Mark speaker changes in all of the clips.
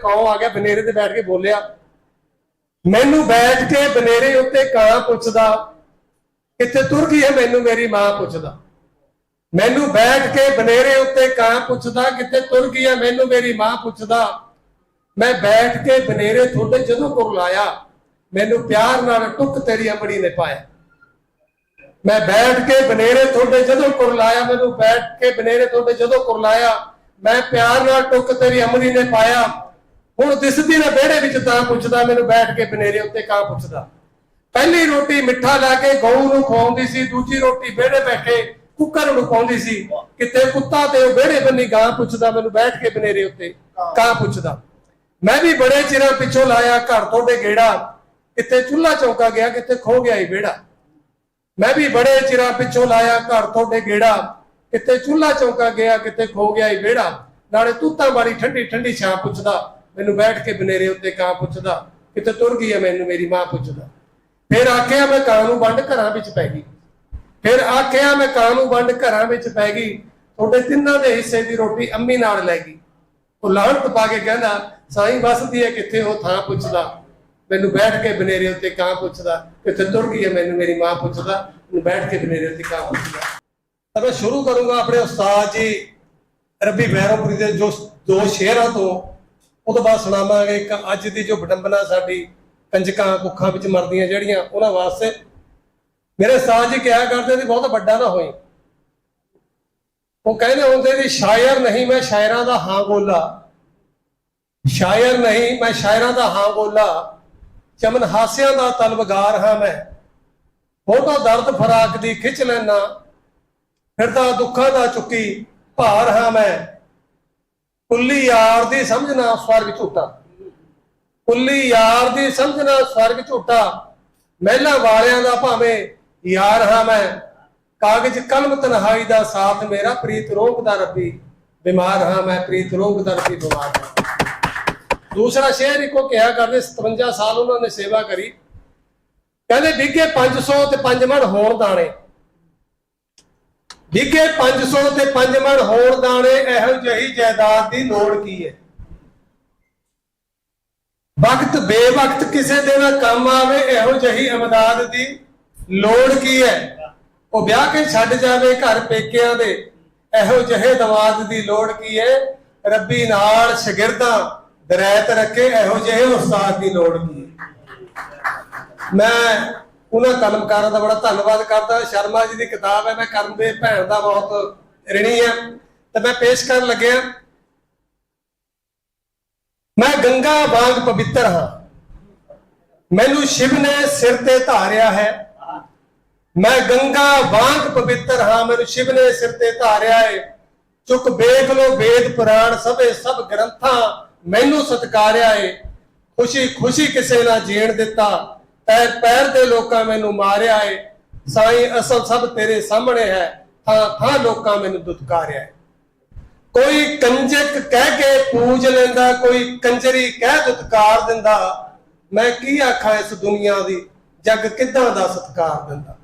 Speaker 1: ਕੌਂ ਆ ਗਿਆ? ਬਨੇਰੇ ਤੇ ਬੈਠ ਕੇ ਬੋਲਿਆ। ਮੈਨੂੰ ਬੈਠ ਕੇ ਬਨੇਰੇ ਉੱਤੇ ਕਾਂ ਪੁੱਛਦਾ, ਕਿੱਥੇ ਤੁਰ ਗਈ ਹੈ ਮੈਨੂੰ ਮੇਰੀ ਮਾਂ? ਪੁੱਛਦਾ। ਮੈਨੂੰ ਬੈਠ ਕੇ ਬਨੇਰੇ ਉੱਤੇ ਕਾਂ ਪੁੱਛਦਾ, ਕਿੱਥੇ ਤੁਰ ਗਈ ਹੈ ਮੈਨੂੰ ਮੇਰੀ ਮਾਂ? ਪੁੱਛਦਾ। ਮੈਂ ਬੈਠ ਕੇ ਬਨੇਰੇ ਤੁਹਾਡੇ ਜਦੋਂ ਕੁਰਲਾਇਆ ਮੈਨੂੰ ਪਿਆਰ ਨਾਲ ਟੁੱਕ ਤੇਰੀ ਅਮੜੀ ਨੇ ਪਾਇਆ। ਮੈਂ ਬੈਠ ਕੇ ਬਨੇਰੇ ਤੁਹਾਡੇ ਜਦੋਂ ਕੁਰਲਾਇਆ ਮੈਨੂੰ ਬੈਠ ਕੇ ਬਨੇਰੇ ਤੁਹਾਡੇ ਜਦੋਂ ਕੁਰਲਾਇਆ ਮੈਂ ਪਿਆਰ ਨਾਲ ਟੁੱਕ ਤੇਰੀ ਅਮੜੀ ਨੇ ਪਾਇਆ। ਹੁਣ ਦਿਸਦੀ ਨਾ ਵਿਹੜੇ ਵਿੱਚ ਤਾਂ ਪੁੱਛਦਾ, ਮੈਨੂੰ ਬੈਠ ਕੇ ਬਨੇਰੇ ਉੱਤੇ ਕਾਂ ਪੁੱਛਦਾ। ਪਹਿਲੀ ਰੋਟੀ ਮਿੱਠਾ ਲਾ ਕੇ ਗਊ ਨੂੰ ਖਵਾਉਂਦੀ ਸੀ, ਦੂਜੀ ਰੋਟੀ ਵਿਹੜੇ ਬੈਠੇ ਕੁੱਕਰ ਨੂੰ ਖਵਾਉਂਦੀ ਸੀ। ਕਿਤੇ ਕੁੱਤਾ ਤੇ ਉਹ ਵਿਹੜੇ ਬੰਨੀ ਗਾਂ ਪੁੱਛਦਾ, ਮੈਨੂੰ ਬੈਠ ਕੇ ਬਨੇਰੇ ਉੱਤੇ ਕਾਂ ਪੁੱਛਦਾ। ਮੈਂ ਵੀ ਬੜੇ ਚਿਰਾਂ ਪਿੱਛੋਂ ਲਾਇਆ ਘਰ ਤੁਹਾਡੇ ਗੇੜਾ। ਕਿਤੇ ਚੁੱਲ੍ਹਾ ਚੌਂਕਾ ਗਿਆ, ਕਿਤੇ ਖੋ ਗਿਆ ਹੀ ਵਿਹੜਾ। ਮੈਂ ਵੀ ਬੜੇ ਚਿਰਾਂ ਪਿੱਛੋਂ ਲਾਇਆ ਘਰ ਤੁਹਾਡੇ ਗੇੜਾ। ਕਿਤੇ ਚੁੱਲ੍ਹਾ ਚੌਂਕਾ ਗਿਆ, ਕਿਤੇ ਖੋ ਗਿਆ ਹੀ ਵਿਹੜਾ। ਨਾਲੇ ਤੂਤਾਂ ਵਾਲੀ ਠੰਡੀ ਠੰਡੀ ਛਾਂ ਪੁੱਛਦਾ ਮੈਨੂੰ ਬੈਠ ਕੇ ਬਨੇਰੇ ਉੱਤੇ ਕਾਂ ਪੁੱਛਦਾ, ਕਿਤੇ ਤੁਰ ਗਈ ਹੈ ਮੈਨੂੰ, ਮੇਰੀ ਮਾਂ ਪੁੱਛਦਾ। ਫਿਰ ਆਖਿਆ, ਮੈਂ ਕਾਂ ਨੂੰ ਵੰਡ ਘਰਾਂ ਵਿੱਚ ਪੈ ਗਈ। ਫਿਰ ਆਖਿਆ, ਮੈਂ ਕਾਂ ਨੂੰ ਵੰਡ ਘਰਾਂ ਵਿੱਚ ਪੈ ਗਈ। ਤੁਹਾਡੇ ਤਿੰਨਾਂ ਦੇ ਹਿੱਸੇ ਦੀ ਰੋਟੀ ਅੰਮੀ ਨਾਲ ਲੈ ਗਈ। ਉਹ ਲਾਹਣਤ ਪਾ ਕੇ ਕਹਿੰਦਾ, ਸਾਈਂ ਵਸਦੀ ਹੈ ਕਿੱਥੇ ਉਹ ਥਾਂ ਪੁੱਛਦਾ? ਮੈਨੂੰ ਬੈਠ ਕੇ ਬਨੇਰੇ ਉੱਤੇ ਕਾਂ ਪੁੱਛਦਾ, ਕਿੱਥੇ ਤੁਰ ਗਈ ਹੈ ਮੈਨੂੰ ਮੇਰੀ ਮਾਂ ਪੁੱਛਦਾ, ਮੈਨੂੰ ਬੈਠ ਕੇ ਬਨੇਰੇ ਉੱਤੇ ਕਾਂ ਪੁੱਛਦਾ। ਤਾਂ ਮੈਂ ਸ਼ੁਰੂ ਕਰੂੰਗਾ ਆਪਣੇ ਉਸਤਾਦ ਜੀ ਰੱਬੀ ਬੈਰੋਪੁਰੀ ਦੇ ਜੋ ਦੋ ਸ਼ੇਰਾਂ ਤੋਂ। ਉਹ ਤੋਂ ਬਾਅਦ ਸੁਣਾਵਾਂਗੇ ਇੱਕ ਅੱਜ ਦੀ ਜੋ ਵਿਡੰਬਨਾ ਸਾਡੀ ਕੰਜਕਾਂ ਕੁੱਖਾਂ ਵਿੱਚ ਮਰਦੀਆਂ ਜਿਹੜੀਆਂ, ਉਹਨਾਂ ਵਾਸਤੇ ਮੇਰੇ ਉਸਤਾਦ ਜੀ ਕਿਹਾ ਕਰਦੇ ਸੀ, ਬਹੁਤ ਵੱਡਾ ਨਾ ਹੋਈ ਉਹ ਕਹਿੰਦੇ ਹੁੰਦੇ ਸੀ, ਸ਼ਾਇਰ ਨਹੀਂ ਮੈਂ ਸ਼ਾਇਰਾਂ ਦਾ ਹਾਂ ਗੋਲਾ। ਸ਼ਾਇਰ ਨਹੀਂ ਮੈਂ ਸ਼ਾਇਰਾਂ ਦਾ ਹਾਂ ਗੋਲਾ। ਚਮਨ ਹਾਸਿਆਂ ਦਾ ਤਲਬਗਾਰ ਹਾਂ ਮੈਂ। ਫੋਟੋ ਦਰਦ ਫਰਾਕ ਦੀ ਖਿੱਚ ਲੈਣਾ ਫਿਰਦਾ ਦੁੱਖਾਂ ਦਾ ਚੁੱਕੀ ਭਾਰ ਹਾਂ ਮੈਂ। ਕੁੱਲੀ ਯਾਰ ਦੀ ਸਮਝਣਾ ਸਵਰਗ ਝੂਟਾ। ਕੁੱਲੀ ਯਾਰ ਦੀ ਸਮਝਣਾ ਸਵਰਗ ਝੂਟਾ। ਮਹਿਲਾ ਵਾਲਿਆਂ ਦਾ ਭਾਵੇਂ ਯਾਰ ਹਾਂ ਮੈਂ, ਕਾਗਜ਼ ਕਲਮ ਤਨਹਾਈ ਦਾ ਸਾਥ ਮੇਰਾ, ਪ੍ਰੀਤ ਰੋਗ ਦਾ ਰੱਬੀ, ਬਿਮਾਰ ਹਾਂ ਮੈਂ, ਪ੍ਰੀਤ ਰੋਗ ਦਾ ਰੱਬੀ, ਬਿਮਾਰ ਹਾਂ। ਦੂਸਰਾ ਸ਼ੇਰ ਇੱਕੋ ਕਿਹਾ ਕਰਦੇ 57 ਸਾਲ ਉਹਨਾਂ ਨੇ ਸੇਵਾ ਕਰੀ। ਕਹਿੰਦੇ ਵਿਗੇ 500 ਤੇ 5 ਮਣ ਹੋਣ ਦਾਣੇ। ਵਿਗੇ 500 ਤੇ 5 ਮਣ ਹੋਣ ਦਾਣੇ, ਇਹੋ ਜਿਹੀ ਜਾਇਦਾਦ ਦੀ ਲੋੜ ਕੀ ਹੈ? ਵਕਤ, ਬੇਵਕਤ ਕਿਸੇ ਦੇ ਨਾਲ ਕੰਮ ਆਵੇ, ਇਹੋ ਜਿਹੀ ਅਮਦਾਦ ਦੀ ਲੋੜ ਕੀ ਹੈ? ਉਹ ਵਿਆਹ ਕੇ ਛੱਡ ਜਾਵੇ ਘਰ ਪੇਕਿਆਂ ਦੇ, ਇਹੋ ਜਿਹੇ ਦਵਾਦ ਦੀ ਲੋੜ ਕੀ ਹੈ? ਰੱਬੀ ਨਾਲ ਸ਼ਗਿਰਦਾਂ ਦਰੈਤ ਰੱਖੇ, ਇਹੋ ਜਿਹੇ ਉਸਤਾਦ ਦੀ ਲੋੜ ਕੀ ਹੈ? ਮੈਂ ਉਹਨਾਂ ਕਲਮਕਾਰਾਂ ਦਾ ਬੜਾ ਧੰਨਵਾਦ ਕਰਦਾ। ਸ਼ਰਮਾ ਜੀ ਦੀ ਕਿਤਾਬ ਹੈ, ਮੈਂ ਕਰਮ ਦੇ ਭੈਣ ਦਾ ਬਹੁਤ ਰਿਣੀ ਹੈ। ਤੇ ਮੈਂ ਪੇਸ਼ ਕਰਨ ਲੱਗਿਆ। ਮੈਂ ਗੰਗਾ ਵਾਂਗ ਪਵਿੱਤਰ ਹਾਂ। ਮੈਨੂੰ ਸ਼ਿਵ ਨੇ ਸਿਰ ਤੇ ਧਾਰਿਆ ਹੈ। ਮੈਂ ਗੰਗਾ ਵਾਂਗ ਪਵਿੱਤਰ ਹਾਂ। ਮੈਨੂੰ ਸ਼ਿਵ ਨੇ ਸਿਰ ਤੇ ਧਾਰਿਆ ਹੈ। ਚੁੱਕ ਵੇਖ ਲੋ ਵੇਦ ਪੁਰਾਣ ਸਭੇ ਸਭ ਗ੍ਰੰਥਾਂ ਮੈਨੂੰ ਸਤਕਾਰਿਆ ਏ ਖੁਸ਼ੀ ਖੁਸ਼ੀ ਕਿਸੇ ਨਾਲ ਜੀਣ ਦਿੱਤਾ। ਪੈਰ ਪੈਰ ਦੇ ਲੋਕਾਂ ਮੈਨੂੰ ਮਾਰਿਆ ਏ, ਸਾਈਂ ਅਸਲ ਸਭ ਤੇਰੇ ਸਾਹਮਣੇ ਹੈ, ਥਾਂ ਥਾਂ ਲੋਕਾਂ ਮੈਨੂੰ ਦੁਤਕਾਰਿਆ ਏ। ਕੋਈ ਕੰਜਕ ਕਹਿ ਕੇ ਪੂਜ ਲੈਂਦਾ, ਕੋਈ ਕੰਜਰੀ ਕਹਿ ਦੁਤਕਾਰ ਦਿੰਦਾ, ਮੈਂ ਕੀ ਆਖਾਂ ਇਸ ਦੁਨੀਆ ਦੀ, ਜੱਗ ਕਿੱਦਾਂ ਦਾ ਸਤਕਾਰ ਦਿੰਦਾ?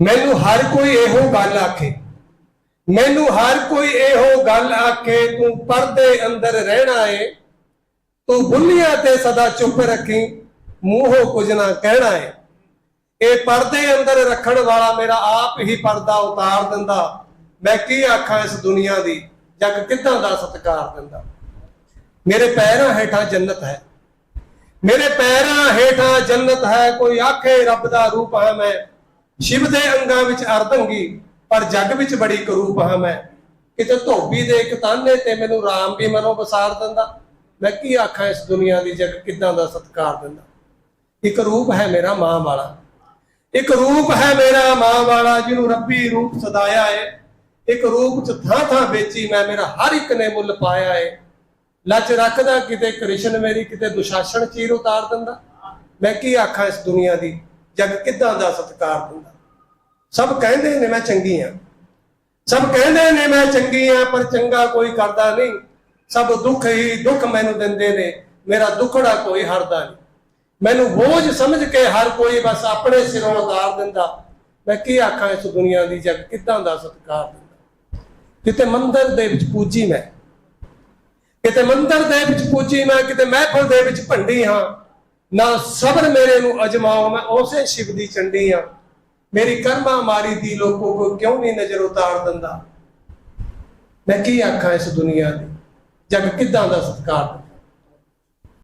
Speaker 1: ਮੈਨੂੰ ਹਰ ਕੋਈ ਇਹੋ ਗੱਲ ਆਖੇ, ਮੈਨੂੰ ਹਰ ਕੋਈ ਇਹੋ ਗੱਲ ਆਖੇ, ਤੂੰ ਪਰਦੇ ਅੰਦਰ ਰਹਿਣਾ ਏ, ਤੂੰ ਬੁੱਲੀਆਂ ਤੇ ਸਦਾ ਚੁੱਪ ਰੱਖੀ ਮੂੰਹੋਂ ਕੁਝ ਨਾ ਕਹਿਣਾ ਏ। ਇਹ ਪਰਦੇ ਅੰਦਰ ਰੱਖਣ ਵਾਲਾ ਮੇਰਾ ਆਪ ਹੀ ਪਰਦਾ ਉਤਾਰ ਦਿੰਦਾ। ਮੈਂ ਕੀ ਆਖਾਂ ਇਸ ਦੁਨੀਆ ਦੀ? ਜੱਗ ਕਿੱਦਾਂ ਦਾ ਸਤਕਾਰ ਦਿੰਦਾ? ਮੇਰੇ ਪੈਰਾਂ ਹੇਠਾਂ ਜੰਨਤ ਹੈ। ਮੇਰੇ ਪੈਰਾਂ ਹੇਠਾਂ ਜੰਨਤ ਹੈ। ਕੋਈ ਆਖੇ ਰੱਬ ਦਾ ਰੂਪ ਹਾਂ ਮੈਂ। ਸ਼ਿਵ ਦੇ ਅੰਗਾਂ ਵਿੱਚ ਅਰਧੰਗੀ, ਪਰ ਜੱਗ ਵਿੱਚ ਬੜੀ ਕਰੂਪ ਹਾਂ ਮੈਂ। ਕਿਤੇ ਧੋਬੀ ਦੇ ਇੱਕ ਤਾਨੇ ਤੇ ਮੈਨੂੰ ਰਾਮ ਵੀ ਮਨੋਂ ਵਸਾਰ ਦਿੰਦਾ। ਮੈਂ ਕੀ ਆਖਾਂ ਇਸ ਦੁਨੀਆ ਦੀ? ਜੱਗ ਕਿੱਦਾਂ ਦਾ ਸਤਕਾਰ ਦਿੰਦਾ? ਇੱਕ ਰੂਪ ਹੈ ਮੇਰਾ ਮਾਂ ਵਾਲਾ। ਇੱਕ ਰੂਪ ਹੈ ਮੇਰਾ ਮਾਂ ਵਾਲਾ, ਜਿਹਨੂੰ ਰੱਬੀ ਰੂਪ ਸਦਾਇਆ ਏ। ਇੱਕ ਰੂਪ ਚ ਥਾਂ ਥਾਂ ਵੇਚੀ ਮੈਂ, ਮੇਰਾ ਹਰ ਇੱਕ ਨੇ ਮੁੱਲ ਪਾਇਆ ਏ। ਲੱਚ ਰੱਖਦਾ ਕਿਤੇ ਕ੍ਰਿਸ਼ਨ ਮੇਰੀ, ਕਿਤੇ ਦੁਸ਼ਾਸਨ ਚੀਰ ਉਤਾਰ ਦਿੰਦਾ। ਮੈਂ ਕੀ ਆਖਾਂ ਇਸ ਦੁਨੀਆ ਦੀ? ਜਗ ਕਿੱਦਾਂ ਦਾ ਸਤਕਾਰ ਦਿੰਦਾ? ਸਭ ਕਹਿੰਦੇ ਨੇ ਮੈਂ ਚੰਗੀ ਆ। ਸਭ ਕਹਿੰਦੇ ਨੇ ਮੈਂ ਚੰਗੀ ਆ, ਪਰ ਚੰਗਾ ਕੋਈ ਕਰਦਾ ਨਹੀਂ। ਸਭ ਦੁੱਖ ਹੀ ਦੁੱਖ ਮੈਨੂੰ ਦਿੰਦੇ ਨੇ। ਮੇਰਾ ਦੁੱਖੜਾ ਕੋਈ ਹਰਦਾ ਨਹੀਂ। ਮੈਨੂੰ ਬੋਝ ਸਮਝ ਕੇ ਹਰ ਕੋਈ ਬਸ ਆਪਣੇ ਸਿਰੋਂ ਉਤਾਰ ਦਿੰਦਾ। ਮੈਂ ਕੀ ਆਖਾਂ ਇਸ ਦੁਨੀਆ ਦੀ ਜਗ? ਕਿੱਦਾਂ ਦਾ ਸਤਕਾਰ ਦਿੰਦਾ? ਕਿਤੇ ਮੰਦਰ ਦੇ ਵਿੱਚ ਪੂਜੀ ਮੈਂ। ਕਿਤੇ ਮੰਦਰ ਦੇ ਵਿੱਚ ਪੂਜੀ ਮੈਂ, ਕਿਤੇ ਮਹਿਫਲ ਦੇ ਵਿੱਚ ਭੰਡੀ ਹਾਂ। ਨਾ ਸਬਰ ਮੇਰੇ ਨੂੰ ਅਜਮਾਓ, ਮੈਂ ਉਸੇ ਸ਼ਿਵ ਦੀ ਚੰਡੀ ਹਾਂ। ਮੇਰੀ ਕਰਮਾ ਮਾਰੀ ਦੀ ਲੋਕੋ ਕੋ ਕਿਉਂ ਨਹੀਂ ਨਜ਼ਰ ਉਤਾਰ ਦਿੰਦਾ? ਮੈਂ ਕੀ ਆਖਾਂ ਇਸ ਦੁਨੀਆ ਦੀ? ਜਗ ਕਿੱਦਾਂ ਦਾ ਸਤਕਾਰ